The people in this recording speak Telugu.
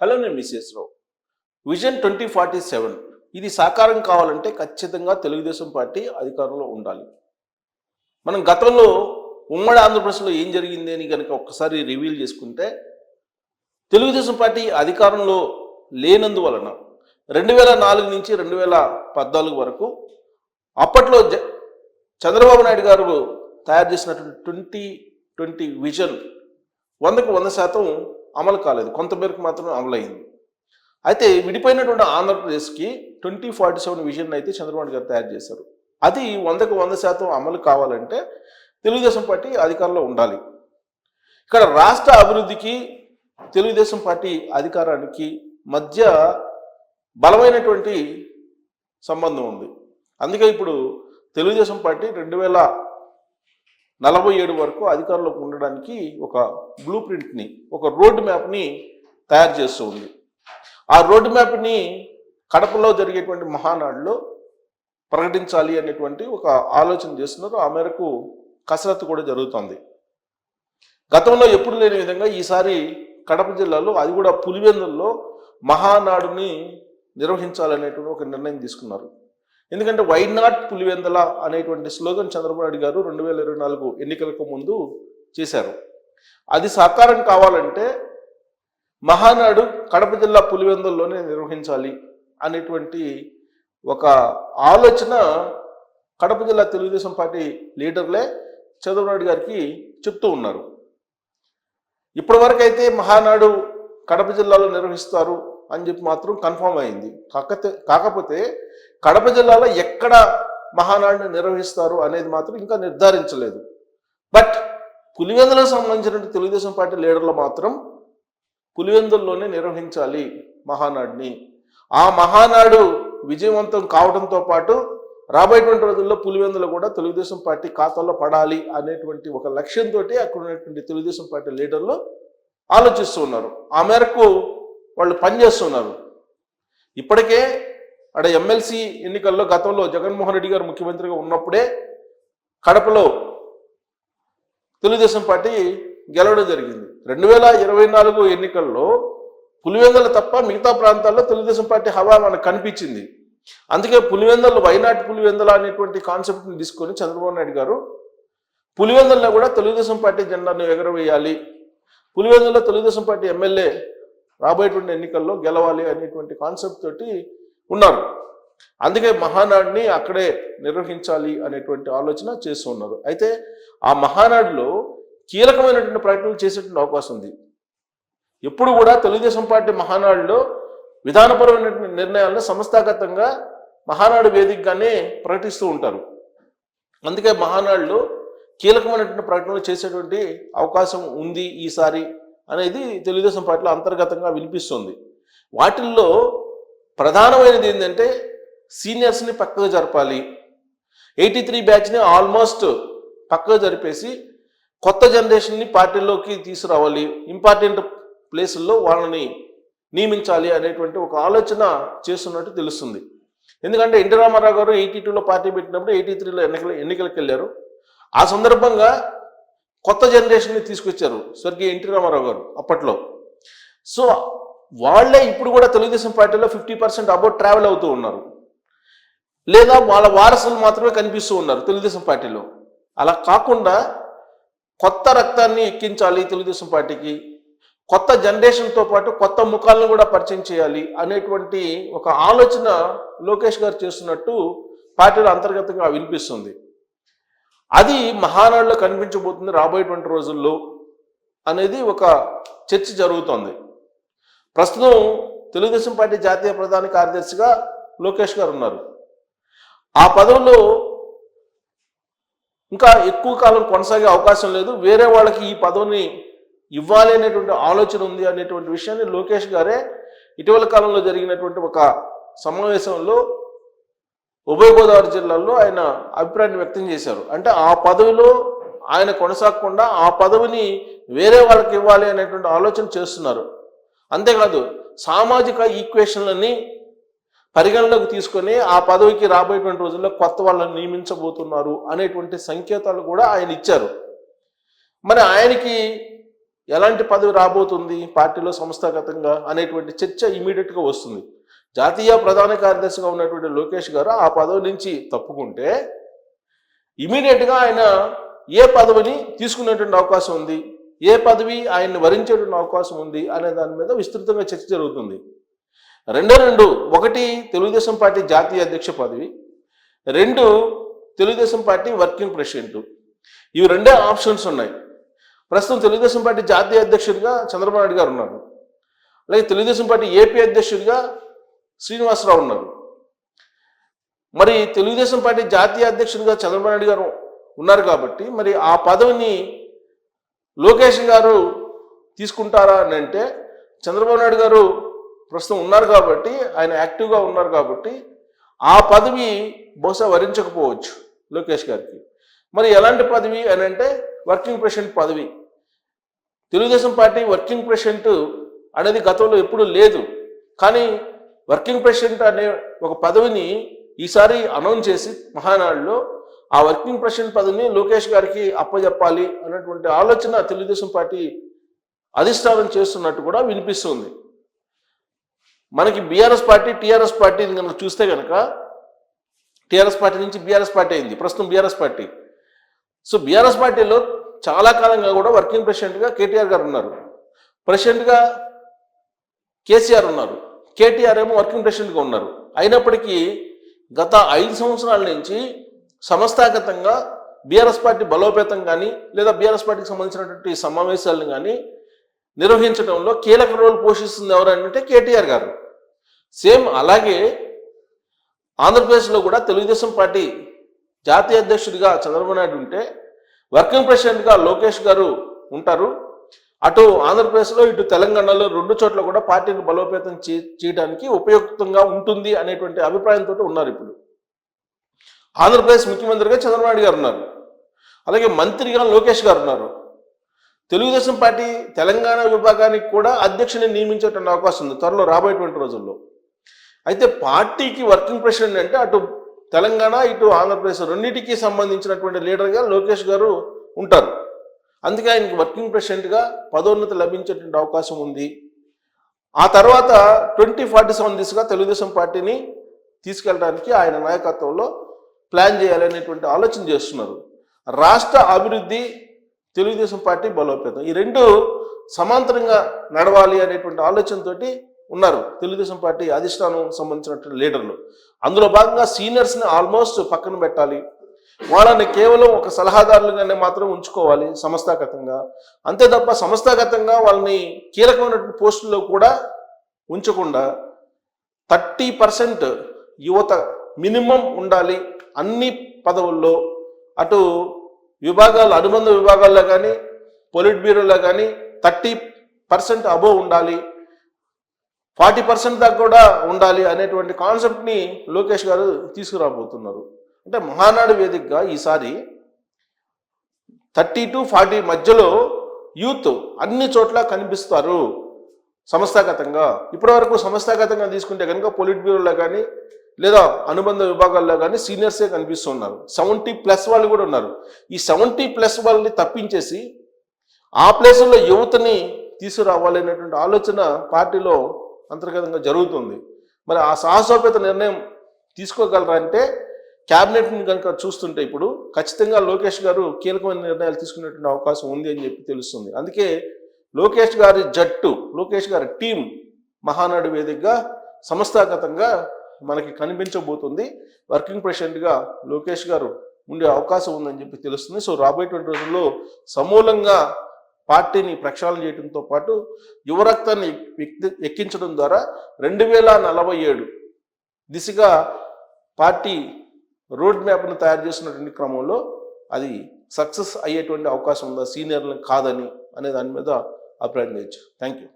హలో నేను Mrs Rao vision twenty forty seven. ఇది సాకారం కావాలంటే ఖచ్చితంగా తెలుగుదేశం పార్టీ అధికారంలో ఉండాలి. మనం గతంలో ఉమ్మడి ఆంధ్రప్రదేశ్లో ఏం జరిగింది అని కనుక ఒక్కసారి రివీల్ చేసుకుంటే తెలుగుదేశం పార్టీ అధికారంలో లేనందువలన రెండు వేల నాలుగు నుంచి రెండు వేల పద్నాలుగు వరకు అప్పట్లో జ చంద్రబాబు నాయుడు గారు తయారు చేసినటువంటి ట్వంటీ ట్వంటీ విజన్ వందకు వంద శాతం అమలు కాలేదు. కొంతమేరకు మాత్రమే అమలైంది అయితే విడిపోయినటువంటి ఆంధ్రప్రదేశ్కి ట్వంటీ ఫార్టీ సెవెన్ విజన్ అయితే చంద్రబాబు గారు తయారు చేశారు. అది వందకు వంద శాతం అమలు కావాలంటే తెలుగుదేశం పార్టీ అధికారంలో ఉండాలి. ఇక్కడ రాష్ట్ర అభివృద్ధికి తెలుగుదేశం పార్టీ అధికారానికి మధ్య బలమైనటువంటి సంబంధం ఉంది. అందుకే ఇప్పుడు తెలుగుదేశం పార్టీ రెండు వేల నలభై ఏడు వరకు అధికారంలోకి ఉండడానికి ఒక బ్లూ ప్రింట్ని ఒక రోడ్ మ్యాప్ని తయారు చేస్తూ ఉంది. ఆ రోడ్ మ్యాప్ని కడపలో జరిగేటువంటి మహానాడులో ప్రకటించాలి అనేటువంటి ఒక ఆలోచన చేస్తున్నారు. ఆ మేరకు కసరత్తు కూడా జరుగుతోంది. గతంలో ఎప్పుడు లేని విధంగా ఈసారి కడప జిల్లాలో అది కూడా పులివెందుల్లో మహానాడుని నిర్వహించాలనేటువంటి ఒక నిర్ణయం తీసుకున్నారు. ఎందుకంటే వై నాట్ పులివెందల అనేటువంటి స్లోగన్ చంద్రబాబు నాయుడు గారు రెండు వేల ఇరవై నాలుగు ఎన్నికలకు ముందు చేశారు. అది సాకారం కావాలంటే మహానాడు కడప జిల్లా పులివెందుల్లోనే నిర్వహించాలి అనేటువంటి ఒక ఆలోచన కడప జిల్లా తెలుగుదేశం పార్టీ లీడర్లే చంద్రబాబు గారికి చెప్తూ ఉన్నారు. ఇప్పటివరకైతే మహానాడు కడప జిల్లాలో నిర్వహిస్తారు అని చెప్పి మాత్రం కన్ఫర్మ్ అయింది. కాకపోతే కాకపోతే కడప జిల్లాలో ఎక్కడ మహానాడుని నిర్వహిస్తారు అనేది మాత్రం ఇంకా నిర్ధారించలేదు. బట్ పులివెందులకు సంబంధించిన తెలుగుదేశం పార్టీ లీడర్లు మాత్రం పులివెందుల్లోనే నిర్వహించాలి మహానాడిని. ఆ మహానాడు విజయవంతం కావడంతో పాటు రాబోయేటువంటి రోజుల్లో పులివెందులు కూడా తెలుగుదేశం పార్టీ ఖాతాలో పడాలి అనేటువంటి ఒక లక్ష్యంతో అక్కడ ఉన్నటువంటి తెలుగుదేశం పార్టీ లీడర్లు ఆలోచిస్తూ ఉన్నారు. ఆ మేరకు వాళ్ళు పనిచేస్తున్నారు ఇప్పటికే అక్కడ ఎమ్మెల్సీ ఎన్నికల్లో గతంలో జగన్మోహన్ రెడ్డి గారు ముఖ్యమంత్రిగా ఉన్నప్పుడే కడపలో తెలుగుదేశం పార్టీ గెలవడం జరిగింది. రెండు వేల ఇరవై నాలుగు ఎన్నికల్లో పులివెందల తప్ప మిగతా ప్రాంతాల్లో తెలుగుదేశం పార్టీ హవా మనకు కనిపించింది. అందుకే పులివెందలు వైనాట్ పులివెందల అనేటువంటి కాన్సెప్ట్ని తీసుకొని చంద్రబాబు నాయుడు గారు పులివెందల్లో కూడా తెలుగుదేశం పార్టీ జెండాను ఎగరవేయాలి పులివెందులో తెలుగుదేశం పార్టీ ఎమ్మెల్యే రాబోయేటువంటి ఎన్నికల్లో గెలవాలి అనేటువంటి కాన్సెప్ట్ తోటి ఉన్నారు. అందుకే మహానాడిని అక్కడే నిర్వహించాలి అనేటువంటి ఆలోచన చేస్తూ ఉన్నారు. అయితే ఆ మహానాడులో కీలకమైనటువంటి ప్రకటనలు చేసేటువంటి అవకాశం ఉంది. ఎప్పుడు కూడా తెలుగుదేశం పార్టీ మహానాడులో విధానపరమైనటువంటి నిర్ణయాలను సంస్థాగతంగా మహానాడు వేదికగానే ప్రకటిస్తూ ఉంటారు. అందుకే మహానాడులో కీలకమైనటువంటి ప్రకటనలు చేసేటువంటి అవకాశం ఉంది ఈసారి అనేది తెలుగుదేశం పార్టీలో అంతర్గతంగా వినిపిస్తుంది. వాటిల్లో ప్రధానమైనది ఏంటంటే సీనియర్స్ని పక్కకు జరపాలి. ఎయిటీ త్రీ బ్యాచ్ని ఆల్మోస్ట్ పక్కకు జరిపేసి కొత్త జనరేషన్ని పార్టీలోకి తీసుకురావాలి. ఇంపార్టెంట్ ప్లేసుల్లో వాళ్ళని నియమించాలి అనేటువంటి ఒక ఆలోచన చేస్తున్నట్టు తెలుస్తుంది. ఎందుకంటే ఎన్టీ రామారావు గారు ఎయిటీ టూలో పార్టీ పెట్టినప్పుడు ఎయిటీ త్రీలో ఎన్నికలు ఎన్నికలకు వెళ్ళారు ఆ సందర్భంగా కొత్త జనరేషన్ని తీసుకొచ్చారు స్వర్గీయ ఎన్టీ రామారావు గారు అప్పట్లో. సో వాళ్ళే ఇప్పుడు కూడా తెలుగుదేశం పార్టీలో ఫిఫ్టీ పర్సెంట్ అబౌట్ ట్రావెల్ అవుతూ ఉన్నారు. లేదా వాళ్ళ వారసులు మాత్రమే కనిపిస్తూ ఉన్నారు తెలుగుదేశం పార్టీలో. అలా కాకుండా కొత్త రక్తాన్ని ఎక్కించాలి తెలుగుదేశం పార్టీకి కొత్త జనరేషన్తో పాటు కొత్త ముఖాలను కూడా పరిచయం చేయాలి అనేటువంటి ఒక ఆలోచన లోకేష్ గారు చేస్తున్నట్టు పార్టీలో అంతర్గతంగా వినిపిస్తుంది. అది మహానాడులో కనిపించబోతుంది రాబోయేటువంటి రోజుల్లో అనేది ఒక చర్చ జరుగుతోంది. ప్రస్తుతం తెలుగుదేశం పార్టీ జాతీయ ప్రధాన కార్యదర్శిగా లోకేష్ గారు ఉన్నారు. ఆ పదవిలో ఇంకా ఎక్కువ కాలం కొనసాగే అవకాశం లేదు. వేరే వాళ్ళకి ఈ పదవిని ఇవ్వాలి అనేటువంటి ఆలోచన ఉంది అనేటువంటి విషయాన్ని లోకేష్ గారే ఇటీవల కాలంలో జరిగినటువంటి ఒక సమావేశంలో ఉభయ గోదావరి జిల్లాలో ఆయన అభిప్రాయాన్ని వ్యక్తం చేశారు. అంటే ఆ పదవిలో ఆయన కొనసాగకుండా ఆ పదవిని వేరే వాళ్ళకి ఇవ్వాలి అనేటువంటి ఆలోచన చేస్తున్నారు. అంతేకాదు సామాజిక ఈక్వేషన్లని పరిగణలోకి తీసుకొని ఆ పదవికి రాబోయేటువంటి రోజుల్లో కొత్త వాళ్ళని నియమించబోతున్నారు అనేటువంటి సంకేతాలు కూడా ఆయన ఇచ్చారు. మరి ఆయనకి ఎలాంటి పదవి రాబోతుంది పార్టీలో సంస్థాగతంగా అనేటువంటి చర్చ ఇమీడియట్గా వస్తుంది. జాతీయ ప్రధాన కార్యదర్శిగా ఉన్నటువంటి లోకేష్ గారు ఆ పదవి నుంచి తప్పుకుంటే ఇమీడియట్గా ఆయన ఏ పదవిని తీసుకునేటువంటి అవకాశం ఉంది? ఏ పదవి ఆయన్ని వరించేటువంటి అవకాశం ఉంది అనే దాని మీద విస్తృతంగా చర్చ జరుగుతుంది. రెండో రెండు ఒకటి తెలుగుదేశం పార్టీ జాతీయ అధ్యక్ష పదవి రెండు తెలుగుదేశం పార్టీ వర్కింగ్ ప్రెసిడెంట్. ఇవి రెండే ఆప్షన్స్ ఉన్నాయి. ప్రస్తుతం తెలుగుదేశం పార్టీ జాతీయ అధ్యక్షుడిగా చంద్రబాబు నాయుడు గారు ఉన్నారు. అలాగే తెలుగుదేశం పార్టీ ఏపీ అధ్యక్షుడిగా శ్రీనివాసరావు ఉన్నారు. మరి తెలుగుదేశం పార్టీ జాతీయ అధ్యక్షుడిగా చంద్రబాబు నాయుడు గారు ఉన్నారు కాబట్టి మరి ఆ పదవిని లోకేష్ గారు తీసుకుంటారా అని అంటే చంద్రబాబు నాయుడు గారు ప్రస్తుతం ఉన్నారు కాబట్టి ఆయన యాక్టివ్గా ఉన్నారు కాబట్టి ఆ పదవి బహుశా వరించకపోవచ్చు లోకేష్ గారికి. మరి ఎలాంటి పదవి అని అంటే వర్కింగ్ ప్రెసిడెంట్ పదవి. తెలుగుదేశం పార్టీ వర్కింగ్ ప్రెసిడెంట్ అనేది గతంలో ఎప్పుడూ లేదు. కానీ వర్కింగ్ ప్రెసిడెంట్ అనే ఒక పదవిని ఈసారి అనౌన్స్ చేసి మహానాడులో ఆ వర్కింగ్ ప్రెసిడెంట్ పదవిని లోకేష్ గారికి అప్పజెప్పాలి అన్నటువంటి ఆలోచన తెలుగుదేశం పార్టీ అధిష్టానం చేస్తున్నట్టు కూడా వినిపిస్తుంది. మనకి బీఆర్ఎస్ పార్టీ టీఆర్ఎస్ పార్టీ కనుక చూస్తే కనుక టీఆర్ఎస్ పార్టీ నుంచి బీఆర్ఎస్ పార్టీ అయింది. ప్రస్తుతం బీఆర్ఎస్ పార్టీ. సో బీఆర్ఎస్ పార్టీలో చాలా కాలంగా కూడా వర్కింగ్ ప్రెసిడెంట్గా కేటీఆర్ గారు ఉన్నారు. ప్రెసిడెంట్గా కేసీఆర్ ఉన్నారు. కేటీఆర్ ఏమో వర్కింగ్ ప్రెసిడెంట్గా ఉన్నారు. అయినప్పటికీ గత ఐదు సంవత్సరాల నుంచి సంస్థాగతంగా బీఆర్ఎస్ పార్టీ బలోపేతం కానీ లేదా బీఆర్ఎస్ పార్టీకి సంబంధించినటువంటి సమావేశాలను కానీ నిర్వహించడంలో కీలక రోల్ పోషిస్తుంది ఎవరంటే కేటీఆర్ గారు. సేమ్ అలాగే ఆంధ్రప్రదేశ్లో కూడా తెలుగుదేశం పార్టీ జాతీయ అధ్యక్షుడిగా చంద్రబాబు నాయుడు ఉంటే వర్కింగ్ ప్రెసిడెంట్గా లోకేష్ గారు ఉంటారు. అటు ఆంధ్రప్రదేశ్లో ఇటు తెలంగాణలో రెండు చోట్ల కూడా పార్టీని బలోపేతం చేయడానికి ఉపయుక్తంగా ఉంటుంది అనేటువంటి అభిప్రాయంతో ఉన్నారు ఇప్పుడు. ఆంధ్రప్రదేశ్ ముఖ్యమంత్రిగా చంద్రబాబు గారు ఉన్నారు. అలాగే మంత్రిగా లోకేష్ గారు ఉన్నారు. తెలుగుదేశం పార్టీ తెలంగాణ విభాగానికి కూడా అధ్యక్షుని నియమించేటువంటి అవకాశం ఉంది. త్వరలో రాబోయేటువంటి రోజుల్లో. అయితే పార్టీకి వర్కింగ్ ప్రెసిడెంట్ అంటే అటు తెలంగాణ ఇటు ఆంధ్రప్రదేశ్ రెండింటికి సంబంధించినటువంటి లీడర్గా లోకేష్ గారు ఉంటారు. అందుకే ఆయనకి వర్కింగ్ ప్రెసిడెంట్గా పదోన్నతి లభించేటువంటి అవకాశం ఉంది. ఆ తర్వాత ట్వంటీ ఫార్టీ సెవెన్ దిశగా తెలుగుదేశం పార్టీని తీసుకెళ్ళడానికి ఆయన నాయకత్వంలో ప్లాన్ చేయాలనేటువంటి ఆలోచన చేస్తున్నారు. రాష్ట్ర అభివృద్ధి తెలుగుదేశం పార్టీ బలోపేతం. ఈ రెండు సమాంతరంగా నడవాలి అనేటువంటి ఆలోచనతోటి ఉన్నారు తెలుగుదేశం పార్టీ అధిష్టానం సంబంధించినటువంటి లీడర్లు. అందులో భాగంగా సీనియర్స్ని ఆల్మోస్ట్ పక్కన పెట్టాలి. వాళ్ళని కేవలం ఒక సలహాదారులుగానే మాత్రం ఉంచుకోవాలి సంస్థాగతంగా. అంతే తప్ప సంస్థాగతంగా వాళ్ళని కీలకమైనటువంటి పోస్టుల్లో కూడా ఉంచకుండా థర్టీ పర్సెంట్ యువత మినిమం ఉండాలి అన్ని పదవుల్లో. అటు విభాగాలు అనుబంధ విభాగాల్లో కానీ పొలిట్ బ్యూరోలో కానీ థర్టీ పర్సెంట్ అబోవ్ ఉండాలి. ఫార్టీ పర్సెంట్ దాకా కూడా ఉండాలి అనేటువంటి కాన్సెప్ట్ని లోకేష్ గారు తీసుకురాబోతున్నారు. అంటే మహానాడు వేదికగా ఈసారి థర్టీ టు ఫార్టీ మధ్యలో యూత్ అన్ని చోట్ల కనిపిస్తారు. సంస్థాగతంగా. ఇప్పటివరకు సంస్థాగతంగా తీసుకుంటే కనుక పొలిట్ బ్యూరోలో కానీ లేదా అనుబంధ విభాగాల్లో కానీ సీనియర్సే కనిపిస్తున్నారు. సెవెంటీ ప్లస్ వాళ్ళు కూడా ఉన్నారు. ఈ సెవెంటీ ప్లస్ వాళ్ళని తప్పించేసి ఆ ప్లేసుల్లో యువతని తీసుకురావాలి అనేటువంటి ఆలోచన పార్టీలో అంతర్గతంగా జరుగుతుంది. మరి ఆ సాహసోపేత నిర్ణయం తీసుకోగలరా అంటే క్యాబినెట్ని కనుక చూస్తుంటే ఇప్పుడు ఖచ్చితంగా లోకేష్ గారు కీలకమైన నిర్ణయాలు తీసుకునేటువంటి అవకాశం ఉంది అని చెప్పి తెలుస్తుంది. అందుకే లోకేష్ గారి జట్టు లోకేష్ గారి టీం మహానాడు వేదికగా సంస్థాగతంగా మనకి కనిపించబోతుంది. వర్కింగ్ ప్రెసిడెంట్గా లోకేష్ గారు ఉండే అవకాశం ఉందని చెప్పి తెలుస్తుంది. సో రాబోయేటువంటి రోజుల్లో సమూలంగా పార్టీని ప్రక్షాళన చేయడంతో పాటు యువరక్తాన్ని ఎక్కించడం ద్వారా రెండు వేల నలభై ఏడు దిశగా పార్టీ రోడ్ మ్యాప్ను తయారు చేసినటువంటి క్రమంలో అది సక్సెస్ అయ్యేటువంటి అవకాశం ఉందా? సీనియర్లు కాదని అనే దాని మీద అభిప్రాయం చేయొచ్చు థ్యాంక్ యూ